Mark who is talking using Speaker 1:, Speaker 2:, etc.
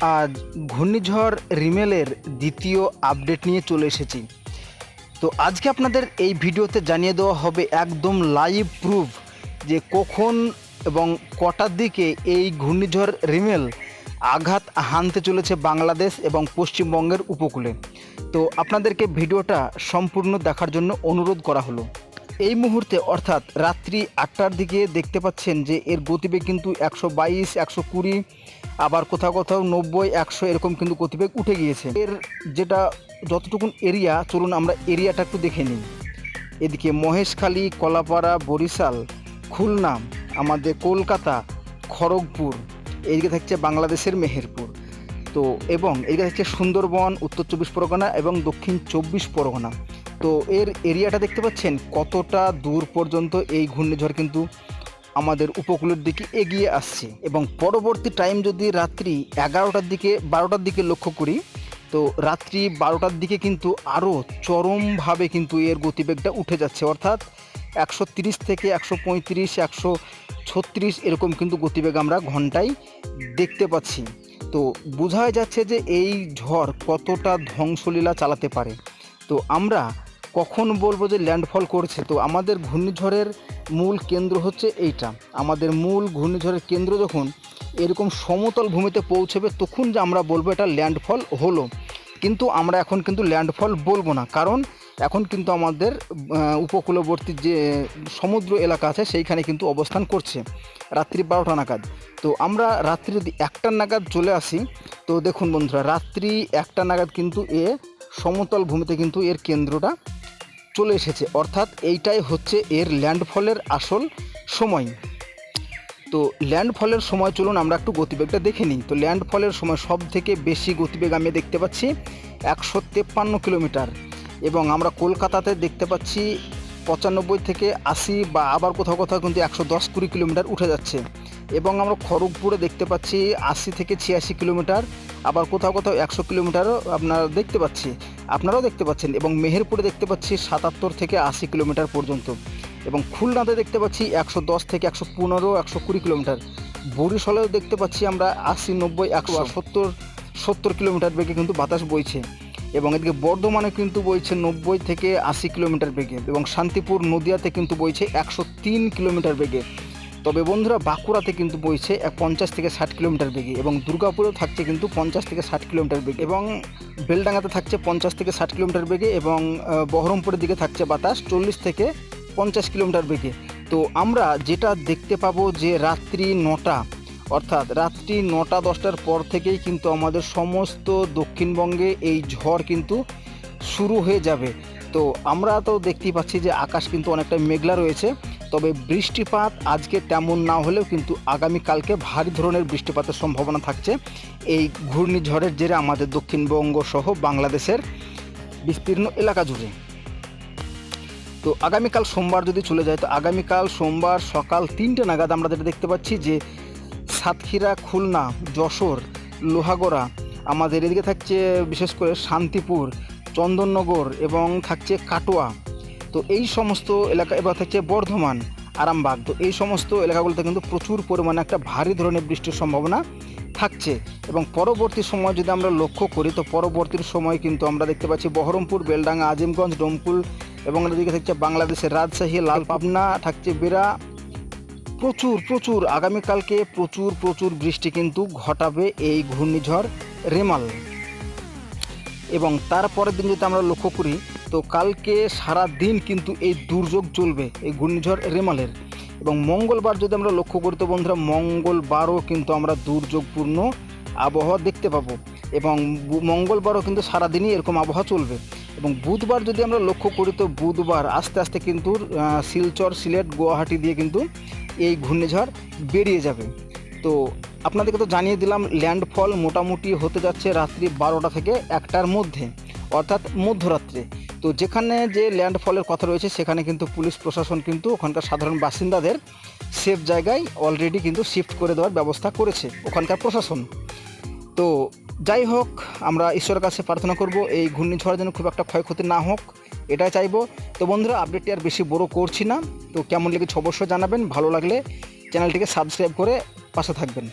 Speaker 1: আজ ঘূর্ণিঝড় রিমেলের দ্বিতীয় আপডেট নিয়ে চলে এসেছি। তো আজকে আপনাদের এই ভিডিওতে জানিয়ে দেওয়া হবে একদম লাইভ প্রুফ যে কখন এবং কটার দিকে এই ঘূর্ণিঝড় রিমেল আঘাত হানতে চলেছে বাংলাদেশ এবং পশ্চিমবঙ্গের উপকূলে। তো আপনাদেরকে ভিডিওটা সম্পূর্ণ দেখার জন্য অনুরোধ করা হলো। এই মুহূর্তে অর্থাৎ রাত্রি আটটার দিকে দেখতে পাচ্ছেন যে এর গতিবেগ কিন্তু একশো বাইশ, একশো কুড়ি, আবার কোথাও কোথাও নব্বই, একশো এরকম কিন্তু গতিবেগ উঠে গিয়েছে। এর যেটা যতটুকুন এরিয়া, চলুন আমরা এরিয়াটা একটু দেখে নিই। এদিকে মহেশখালী, কলাপাড়া, বরিশাল, খুলনা, আমাদের কলকাতা, খড়গপুর, এইদিকে থাকছে বাংলাদেশের মেহেরপুর। তো এবং এইদিকে থাকছে সুন্দরবন, উত্তর চব্বিশ পরগনা এবং দক্ষিণ চব্বিশ পরগনা। তো এর এরিয়াটা দেখতে পাচ্ছেন, কতটা দূর পর্যন্ত এই ঘূর্ণিঝড় কিন্তু আমাদের উপকূলের দিকে এগিয়ে আসছে। এবং পরবর্তী টাইম যদি রাত্রি এগারোটার দিকে, বারোটার দিকে লক্ষ্য করি, তো রাত্রি বারোটার দিকে কিন্তু আরও চরমভাবে কিন্তু এর গতিবেগটা উঠে যাচ্ছে। অর্থাৎ একশো থেকে একশো পঁয়ত্রিশ, একশো ছত্রিশ এরকম কিন্তু গতিবেগ আমরা ঘন্টায় দেখতে পাচ্ছি। তো বোঝাই যাচ্ছে যে এই ঝড় কতটা ধ্বংসলীলা চালাতে পারে। তো আমরা কখন বলব যে ল্যান্ডফল করছে? তো আমাদের ঘূর্ণিঝড়ের মূল কেন্দ্র হচ্ছে এইটা। আমাদের মূল ঘূর্ণিঝড়ের কেন্দ্র যখন এরকম সমতল ভূমিতে পৌঁছবে, তখন যে আমরা বলব এটা ল্যান্ডফল হলো। কিন্তু আমরা এখন কিন্তু ল্যান্ডফল বলব না। কারণ এখন কিন্তু আমাদের উপকূলবর্তী যে সমুদ্র এলাকা আছে, সেইখানে কিন্তু অবস্থান করছে। রাত্রি বারোটা নাগাদ। তো আমরা রাত্রি যদি একটা নাগাদ চলে আসি, তো দেখুন বন্ধুরা, রাত্রি একটা নাগাদ কিন্তু এ সমতল ভূমিতে কিন্তু এর কেন্দ্রটা চলে এসেছে। অর্থাৎ এইটাই হচ্ছে এর ল্যান্ডফলের আসল সময়। তো ল্যান্ডফলের সময় চলুন আমরা একটু গতিবেগটা দেখে নিই। তো ল্যান্ডফলের সময় সব থেকে বেশি গতিবেগ আমি দেখতে পাচ্ছি একশো তেপ্পান্ন কিলোমিটার। এবং আমরা কলকাতাতে দেখতে পাচ্ছি পঁচানব্বই থেকে আশি বা আবার কোথাও কোথাও কিন্তু একশো দশ কুড়ি কিলোমিটার উঠে যাচ্ছে। এবং আমরা খড়গপুরে দেখতে পাচ্ছি আশি থেকে ছিয়াশি কিলোমিটার, আবার কোথাও কোথাও একশো কিলোমিটারও আপনারা দেখতে পাচ্ছি। আপনারাও দেখতে পাচ্ছেন এবং মেহেরপুরে দেখতে পাচ্ছি সাতাত্তর থেকে আশি কিলোমিটার পর্যন্ত এবং খুলনাতে দেখতে পাচ্ছি একশো দশ থেকে একশো পনেরো, একশো কুড়ি কিলোমিটার। বরিশালেও দেখতে পাচ্ছি আমরা আশি, নব্বই, একশো সত্তর সত্তর কিলোমিটার বেগে কিন্তু বাতাস বইছে এবং এদিকে বর্ধমানে কিন্তু বইছে নব্বই থেকে আশি কিলোমিটার বেগে এবং শান্তিপুর, নদিয়াতে কিন্তু বইছে একশো তিন কিলোমিটার বেগে। তবে বন্ধুরা বাঁকুড়াতে কিন্তু বইছে পঞ্চাশ থেকে ষাট কিলোমিটার বেগে এবং দুর্গাপুরেও থাকছে কিন্তু পঞ্চাশ থেকে ষাট কিলোমিটার বেগে এবং বেলডাঙ্গাতে থাকছে পঞ্চাশ থেকে ষাট কিলোমিটার বেগে এবং বহরমপুরের দিকে থাকছে বাতাস চল্লিশ থেকে পঞ্চাশ কিলোমিটার বেগে। তো আমরা যেটা দেখতে পাবো যে রাত্রি নটা, অর্থাৎ রাত্রি নটা দশটার পর থেকেই কিন্তু আমাদের সমস্ত দক্ষিণবঙ্গে এই ঝড় কিন্তু শুরু হয়ে যাবে। তো আমরা তো দেখতেই পাচ্ছি যে আকাশ কিন্তু অনেকটা মেঘলা রয়েছে। তবে বৃষ্টিপাত আজকে তেমন না হলেও কিন্তু আগামীকালকে ভারী ধরনের বৃষ্টিপাতের সম্ভাবনা থাকছে। এই ঘূর্ণিঝড়ের জেরে আমাদের দক্ষিণবঙ্গ সহ বাংলাদেশের বিস্তীর্ণ এলাকা জুড়ে। তো আগামীকাল সোমবার যদি চলে যায়, তো আগামীকাল সোমবার সকাল তিনটে নাগাদ আমরা যেটা দেখতে পাচ্ছি যে সাতক্ষীরা, খুলনা, যশোর, লোহাগড়া, আমাদের এদিকে থাকছে বিশেষ করে শান্তিপুর, চন্দননগর এবং থাকছে কাটোয়া। তো এই সমস্ত এলাকা এবার থাকছে বর্ধমান, আরামবাগ। তো এই সমস্ত এলাকাগুলোতে কিন্তু প্রচুর পরিমাণে একটা ভারী ধরনের বৃষ্টির সম্ভাবনা থাকছে। এবং পরবর্তী সময় যদি আমরা লক্ষ্য করি, তো পরবর্তী সময় কিন্তু আমরা দেখতে পাচ্ছি বহরমপুর, বেলডাঙ্গা, আজিমগঞ্জ, ডোমকুল এবং এদিকে থাকছে বাংলাদেশের রাজশাহী লাল পাবনা থাকছে বেরা প্রচুর প্রচুর, আগামীকালকে প্রচুর প্রচুর বৃষ্টি কিন্তু ঘটাবে এই ঘূর্ণিঝড় রেমাল। এবং তারপরের দিন যদি আমরা লক্ষ্য করি তো কালকে সারা দিন কিন্তু এই দুর্যোগ চলবে, এই ঘূর্ণিঝড় রেমালের। এবং মঙ্গলবার যদি আমরা লক্ষ্য করি তো বন্ধুরা, মঙ্গলবারও কিন্তু আমরা দুর্যোগপূর্ণ আবহাওয়া দেখতে পাবো। এবং মঙ্গলবারও কিন্তু সারাদিনই এরকম আবহাওয়া চলবে। এবং বুধবার যদি আমরা লক্ষ্য করি তো বুধবার আস্তে আস্তে কিন্তু শিলচর, সিলেট, গুয়াহাটি দিয়ে কিন্তু এই ঘূর্ণিঝড় বেরিয়ে যাবে। তো আপনাদেরকে তো জানিয়ে দিলাম, ল্যান্ডফল মোটামুটি হতে যাচ্ছে রাত্রি বারোটা থেকে একটার মধ্যে, অর্থাৎ মধ্যরাত্রে। তো যেখানে যে ল্যান্ডফলের কথা রয়েছে, সেখানে কিন্তু পুলিশ প্রশাসন কিন্তু ওখানকার সাধারণ বাসিন্দাদের সেফ জায়গায় অলরেডি কিন্তু শিফট করে দেওয়ার ব্যবস্থা করেছে ওখানকার প্রশাসন। তো যাই হোক, আমরা ঈশ্বরের কাছে প্রার্থনা করব, এই ঘূর্ণিঝড় যেন খুব একটা ক্ষয়ক্ষতি না হোক, এটাই চাইব। তো বন্ধুরা আপডেটটি আর বেশি বড় করছি না, তো কেমন লেগেছে অবশ্যই জানাবেন, ভালো লাগলে চ্যানেলটিকে সাবস্ক্রাইব করে পাশে থাকবেন।